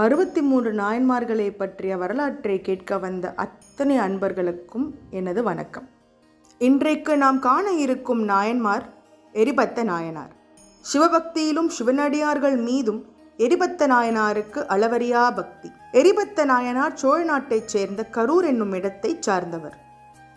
அறுபத்தி மூன்று நாயன்மார்களை பற்றிய வரலாற்றை கேட்க வந்த அத்தனை அன்பர்களுக்கும் எனது வணக்கம். இன்றைக்கு நாம் காண இருக்கும் நாயன்மார் எரிபத்த நாயனார். சிவபக்தியிலும் சிவனடியார்கள் மீதும் எரிபத்த நாயனாருக்கு அளவரியா பக்தி. எரிபத்த நாயனார் சோழ நாட்டைச் சேர்ந்த கரூர் என்னும் இடத்தைச் சார்ந்தவர்.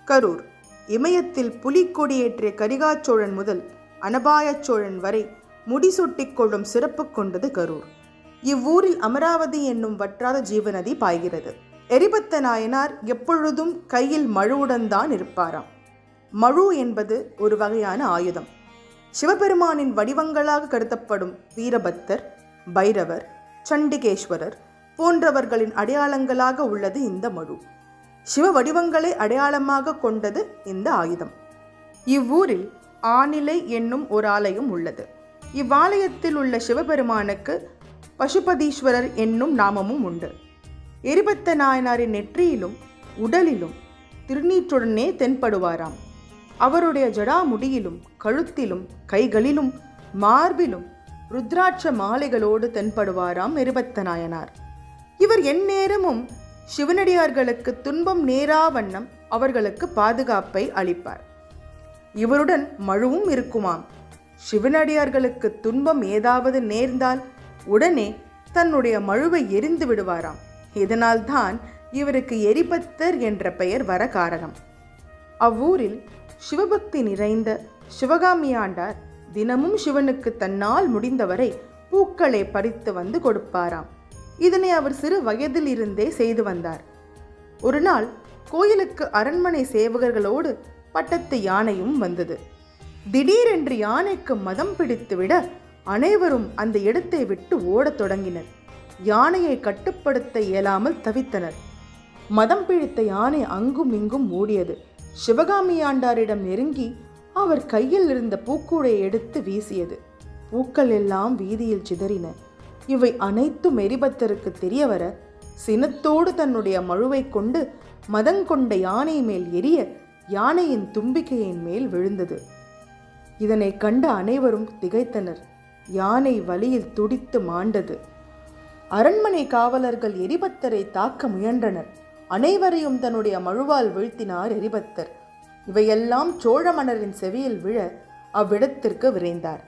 கரூர் இமயத்தில் புலிக்கொடியேற்றிய கரிகாச்சோழன் முதல் அனபாயச் சோழன் வரை முடிசூட்டிக் கொள்ளும் சிறப்பு கொண்டது கரூர். இவ்வூரில் அமராவதி என்னும் வற்றாத ஜீவநதி பாய்கிறது. எரிபத்த நாயனார் எப்பொழுதும் கையில் மழுவுடன் தான் இருப்பாராம். மழு என்பது ஒரு வகையான ஆயுதம். சிவபெருமானின் வடிவங்களாக கருதப்படும் வீரபத்தர் பைரவர் சண்டிகேஸ்வரர் போன்றவர்களின் அடையாளங்களாக உள்ளது இந்த மழு. சிவ வடிவங்களை அடையாளமாக கொண்டது இந்த ஆயுதம். இவ்வூரில் ஆனிலை என்னும் ஒரு ஆலயம் உள்ளது. இவ்வாலயத்தில் உள்ள சிவபெருமானுக்கு பசுபதீஸ்வரர் என்னும் நாமமும் உண்டு. எரிபத்த நாயனாரின் நெற்றியிலும் உடலிலும் திருநீற்றுடனே தென்படுவாராம். அவருடைய ஜடாமுடியிலும் கழுத்திலும் கைகளிலும் மார்பிலும் ருத்ராட்ச மாலைகளோடு தென்படுவாராம் எரிபத்த நாயனார் இவர் எந்நேரமும் சிவனடியார்களுக்கு துன்பம் நேரா வண்ணம் அவர்களுக்கு பாதுகாப்பை அளிப்பார். இவருடன் மழுவும் இருக்குமாம். சிவனடியார்களுக்கு துன்பம் ஏதாவது நேர்ந்தால் உடனே தன்னுடைய மழுவை எரிந்து விடுவாராம். இதனால்தான் இவருக்கு எரிபத்தர் என்ற பெயர் வர காரணம். அவ்வூரில் சிவபக்தி நிறைந்த சிவகாமியாண்டார் தினமும் சிவனுக்கு தன்னால் முடிந்தவரை பூக்களை பறித்து வந்து கொடுப்பாராம். இதனை அவர் சிறு வயதில் இருந்தே செய்து வந்தார். ஒரு நாள் கோயிலுக்கு அரண்மனை சேவகர்களோடு பட்டத்து யானையும் வந்தது. திடீரென்று யானைக்கு மதம் பிடித்துவிட அனைவரும் அந்த இடத்தை விட்டு ஓடத் தொடங்கினர். யானையை கட்டுப்படுத்த இயலாமல் தவித்தனர். மதம் பிடித்த யானை அங்கும் இங்கும் ஓடியது. சிவகாமி ஆண்டாரிடம் நெருங்கி அவர் கையில் இருந்த பூக்கூடையை எடுத்து வீசியது. பூக்கள் எல்லாம் வீதியில் சிதறின. இவை அனைத்தும் எரிபத்தருக்கு தெரியவர சினத்தோடு தன்னுடைய மழுவை கொண்டு மதங்கொண்ட யானை மேல் எரிய யானையின் தும்பிக்கையின் மேல் விழுந்தது. இதனை கண்ட அனைவரும் திகைத்தனர். யானை வழியில் துடித்து மாண்டது. அரண்மனை காவலர்கள் எரிபத்தரை தாக்க முயன்றனர். அனைவரையும் தன்னுடைய மழுவால் வீழ்த்தினார் எரிபத்தர். இவையெல்லாம் சோழ மன்னரின் செவியில் விழ அவ்விடத்திற்கு விரைந்தார்.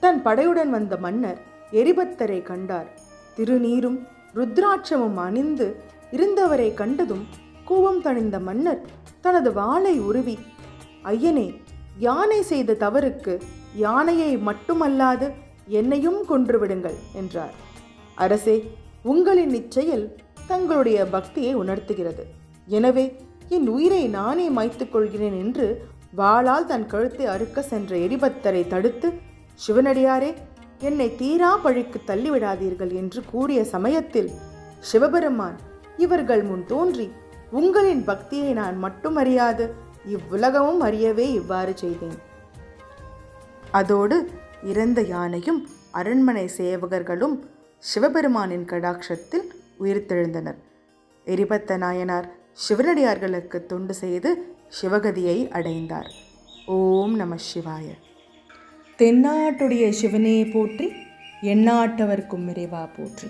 தன் படையுடன் வந்த மன்னர் எரிபத்தரை கண்டார். திருநீரும் ருத்ராட்சமும் அணிந்து இருந்தவரை கண்டதும் கூவம் தணிந்த மன்னர் தனது வாளை உருவி ஐயனே யானை செய்த தவறுக்கு யானையை மட்டுமல்லாது என்னையும் கொன்றுவிடுங்கள் என்றார். அரசே உங்களின் இச்செயல் தங்களுடைய பக்தியை உணர்த்துகிறது. எனவே என் உயிரை நானே மாய்த்துக் கொள்கிறேன் என்று வாளால் தன் கழுத்தை அறுக்க சென்ற எரிபத்தரை தடுத்து சிவனடியாரே என்னை தீரா பழிக்கு தள்ளிவிடாதீர்கள் என்று கூறிய சமயத்தில் சிவபெருமான் இவர்கள் முன் தோன்றி உங்களின் பக்தியை நான் மட்டும் அறியாது இவ்வுலகமும் அறியவே இவ்வாறு செய்தேன் அதோடு இறந்த யானையும் அரண்மனை சேவகர்களும் சிவபெருமானின் கடாட்சத்தில் உயிர்த்தெழுந்தனர். எரிபத்த நாயனார் சிவனடியார்களுக்கு தொண்டு செய்து சிவகதியை அடைந்தார். ஓம் நம சிவாய. தென்னாட்டுடைய சிவனே போற்றி எண்ணாட்டவர்க்கும் இறைவா போற்றி.